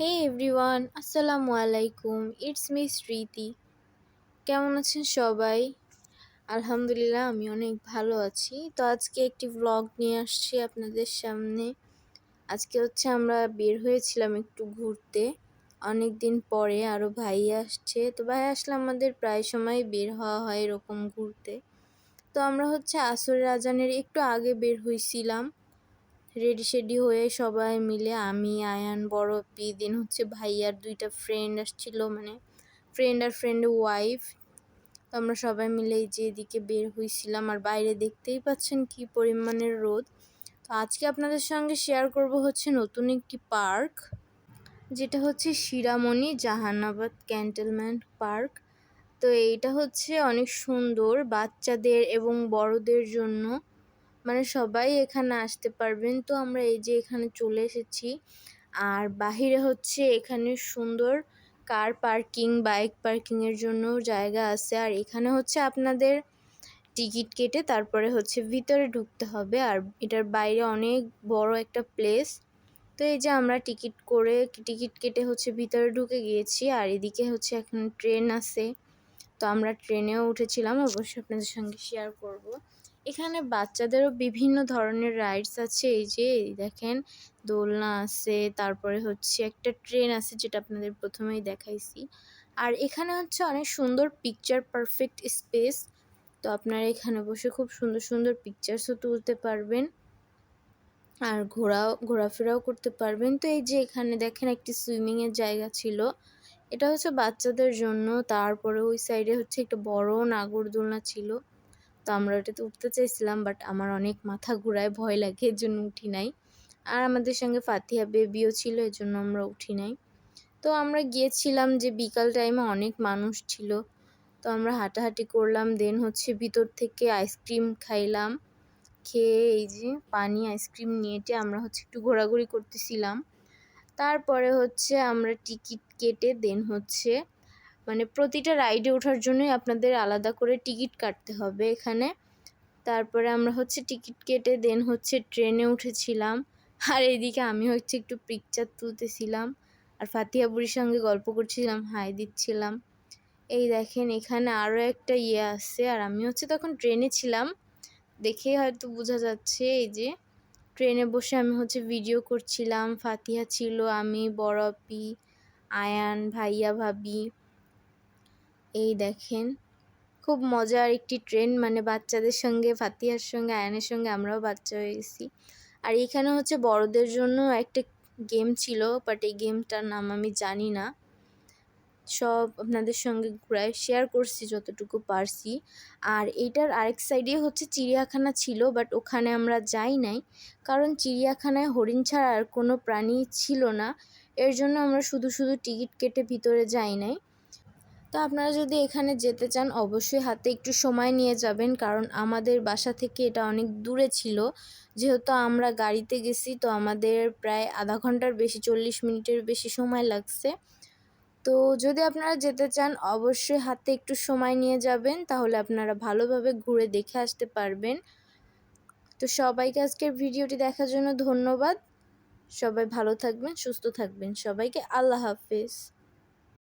হে everyone আসসালামু আলাইকুম it's me স্মৃতি কেমন আছেন সবাই? আলহামদুলিল্লাহ, আমি অনেক ভালো আছি। তো আজকে একটি ব্লগ নিয়ে আসছি আপনাদের সামনে। আজকে হচ্ছে আমরা বের হয়েছিলাম একটু ঘুরতে। অনেক দিন পরে আরও ভাই আসছে। তো ভাই আসলে আমাদের প্রায় সময় বের হওয়া হয় এরকম ঘুরতে। তো আমরা হচ্ছে আসরের আজানের একটু আগে বের হয়েছিলাম রেডি শেডি হয়ে সবাই মিলে আমি, আয়ান, বড়, পি, দিন হচ্ছে ভাইয়ার দুইটা ফ্রেন্ড আসছিল মানে ফ্রেন্ড আর ফ্রেন্ডের ওয়াইফ তো আমরা সবাই মিলে এই যে এদিকে বের হয়েছিলাম আর বাইরে দেখতেই পাচ্ছেন কি পরিমাণের রোদ। তো আজকে আপনাদের সঙ্গে শেয়ার করব হচ্ছে নতুন একটি পার্ক যেটা হচ্ছে শিরামণি জাহানাবাদ ক্যান্টেলমেন্ট পার্ক তো এইটা হচ্ছে অনেক সুন্দর বাচ্চাদের এবং বড়দের জন্য মানে সবাই এখানে আসতে পারবেন। তো আমরা এই যে এখানে চলে এসেছি। আর বাহিরে হচ্ছে এখানে সুন্দর কার পার্কিং, বাইক পার্কিংয়ের জন্য জায়গা আছে। আর এখানে হচ্ছে আপনাদের টিকিট কেটে তারপরে হচ্ছে ভিতরে ঢুকতে হবে। আর এটার বাইরে অনেক বড় একটা প্লেস। তো এই যে আমরা টিকিট করে টিকিট কেটে হচ্ছে ভিতরে ঢুকে গিয়েছি। আর এদিকে হচ্ছে এখন ট্রেন আছে। তো আমরা ট্রেনেও উঠেছিলাম। অবশ্যই আপনাদের সঙ্গে শেয়ার করব। এখানে বাচ্চাদেরও বিভিন্ন ধরনের রাইডস আছে। এই যে দেখেন, দোলনা আছে, তারপরে হচ্ছে একটা ট্রেন আছে, যেটা আপনাদের প্রথমেই দেখাইছি। আর এখানে হচ্ছে অনেক সুন্দর পিকচার পারফেক্ট স্পেস তো আপনারা এখানে বসে খুব সুন্দর সুন্দর পিকচার্সও তুলতে পারবেন। আর ঘোরাও, ঘোরাফেরাও করতে পারবেন। তো এই যে, এখানে দেখেন একটি সুইমিংয়ের জায়গা ছিল। এটা হচ্ছে বাচ্চাদের জন্য। তারপরে ওই সাইডে হচ্ছে একটা বড় নাগরদোলনা ছিল। তো আমরা ওটাতে উঠতে চাইছিলাম বাট আমার অনেক মাথা ঘুরায়, ভয় লাগে এর জন্য উঠি নাই। আর আমাদের সঙ্গে ফাতিহা বেবিও ছিল এর জন্য আমরা উঠি নাই। তো আমরা গিয়েছিলাম যে বিকাল টাইমে অনেক মানুষ ছিল। তো আমরা হাঁটাহাঁটি করলাম দেন হচ্ছে ভিতর থেকে আইসক্রিম খাইলাম। খেয়ে এই যে পানি আইসক্রিম নিয়েটে আমরা হচ্ছে একটু ঘোরাঘুরি করতেছিলাম। তারপরে হচ্ছে আমরা টিকিট কেটে দেন হচ্ছে মানে প্রতিটা রাইডে ওঠার জন্যই আপনাদের আলাদা করে টিকিট কাটতে হবে এখানে। তারপরে আমরা হচ্ছে টিকিট কেটে দেন হচ্ছে ট্রেনে উঠেছিলাম। আর এইদিকে আমি হচ্ছে একটু পিকচার তুলতেছিলাম। আর ফাতিহা বুড়ির সঙ্গে গল্প করছিলাম, হাই দিচ্ছিলাম। এই দেখেন এখানে আরও একটা ইয়ে আছে। আর আমি হচ্ছে তখন ট্রেনে ছিলাম। দেখেই হয়তো বোঝা যাচ্ছে এই যে ট্রেনে বসে আমি হচ্ছে ভিডিও করছিলাম। ফাতিহা ছিল, আমি, বড়পি, আয়ান, ভাইয়া, ভাবি। এই দেখেন, খুব মজার একটি ট্রেন। মানে বাচ্চাদের সঙ্গে ফাতিহার সঙ্গে, আয়ানের সঙ্গে আমরাও বাচ্চা হয়ে গেছি। আর এখানে হচ্ছে বড়দের জন্য একটা গেম ছিল, বাট এই গেমটার নাম আমি জানি না। সব আপনাদের সঙ্গে ঘুরায় শেয়ার করছি যতটুকু পারছি। আর এইটার আরেক সাইডে হচ্ছে চিড়িয়াখানা ছিল, বাট ওখানে আমরা যাই নাই। কারণ চিড়িয়াখানায় হরিণ ছাড়া আর কোনো প্রাণী ছিল না। এর জন্য আমরা শুধু শুধু টিকিট কেটে ভিতরে যাই নাই। তো আপনারা যদি এখানে যেতে চান, অবশ্যই হাতে একটু সময় নিয়ে যাবেন। কারণ আমাদের বাসা থেকে এটা অনেক দূরে ছিল। যেহেতু আমরা গাড়িতে গেছি, তো আমাদের প্রায় আধা ঘণ্টার বেশি, চল্লিশ মিনিটের বেশি সময় লাগছে। তো যদি আপনারা যেতে চান, অবশ্যই হাতে একটু সময় নিয়ে যাবেন। তাহলে আপনারা ভালোভাবে ঘুরে দেখে আসতে পারবেন। তো সবাইকে আজকের ভিডিওটি দেখার জন্য ধন্যবাদ। সবাই ভালো থাকবেন, সুস্থ থাকবেন। সবাইকে আল্লাহ হাফেজ।